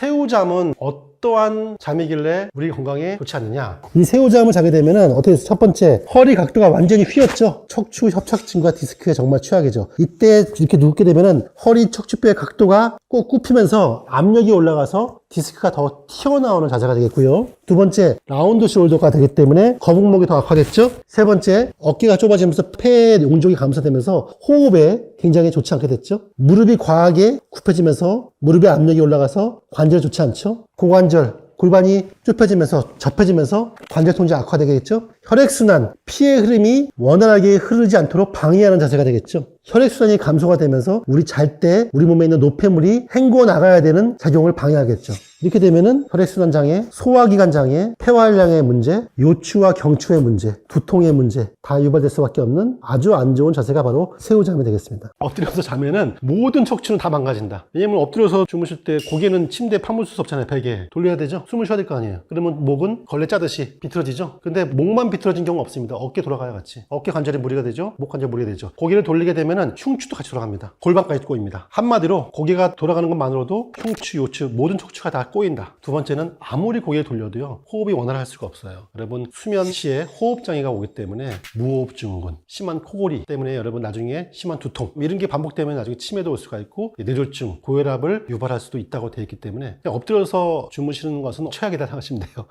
새우잠은 어 떠한 잠이길래 우리 건강에 좋지 않느냐? 이 새우잠을 자게 되면은 어떻게 돼서 첫 번째 허리 각도가 완전히 휘었죠. 척추 협착증과 디스크에 정말 최악이죠. 이때 이렇게 눕게 되면은 허리 척추뼈의 각도가 꼭 굽히면서 압력이 올라가서 디스크가 더 튀어나오는 자세가 되겠고요. 두 번째 라운드 숄더가 되기 때문에 거북목이 더 악화됐죠. 세 번째 어깨가 좁아지면서 폐의 용적이 감소되면서 호흡에 굉장히 좋지 않게 됐죠. 무릎이 과하게 굽혀지면서 무릎에 압력이 올라가서 관절 좋지 않죠. 고관절 골반이 좁혀지면서 접혀지면서 관절 통제 악화되겠죠. 혈액순환, 피의 흐름이 원활하게 흐르지 않도록 방해하는 자세가 되겠죠. 혈액순환이 감소가 되면서 우리 잘 때 우리 몸에 있는 노폐물이 헹궈 나가야 되는 작용을 방해하겠죠. 이렇게 되면은 혈액순환 장애, 소화기관 장애, 폐활량의 문제, 요추와 경추의 문제, 두통의 문제 다 유발될 수밖에 없는 아주 안 좋은 자세가 바로 새우잠이 되겠습니다. 엎드려서 자면은 모든 척추는 다 망가진다. 왜냐면 엎드려서 주무실 때 고개는 침대에 파묻을 수 없잖아요. 베개에 돌려야 되죠. 숨을 쉬어야 될 거 아니에요. 그러면 목은 걸레 짜듯이 비틀어지죠. 근데 목만 비틀어진 경우 없습니다. 어깨 돌아가야 같이. 어깨 관절이 무리가 되죠. 목 관절 무리가 되죠. 고개를 돌리게 되면은 흉추도 같이 돌아갑니다. 골반까지 꼬입니다. 한마디로 고개가 돌아가는 것만으로도 흉추, 요추 모든 척추가 다 꼬인다. 두 번째는 아무리 고개를 돌려도요 호흡이 원활할 수가 없어요. 여러분 수면 시에 호흡 장애가 오기 때문에 무호흡 증후군, 심한 코골이 때문에 여러분 나중에 심한 두통 이런 게 반복되면 나중에 치매도 올 수가 있고 뇌졸중, 고혈압을 유발할 수도 있다고 되어 있기 때문에 엎드려서 주무시는 것은 최악이다 생각하시면 돼요.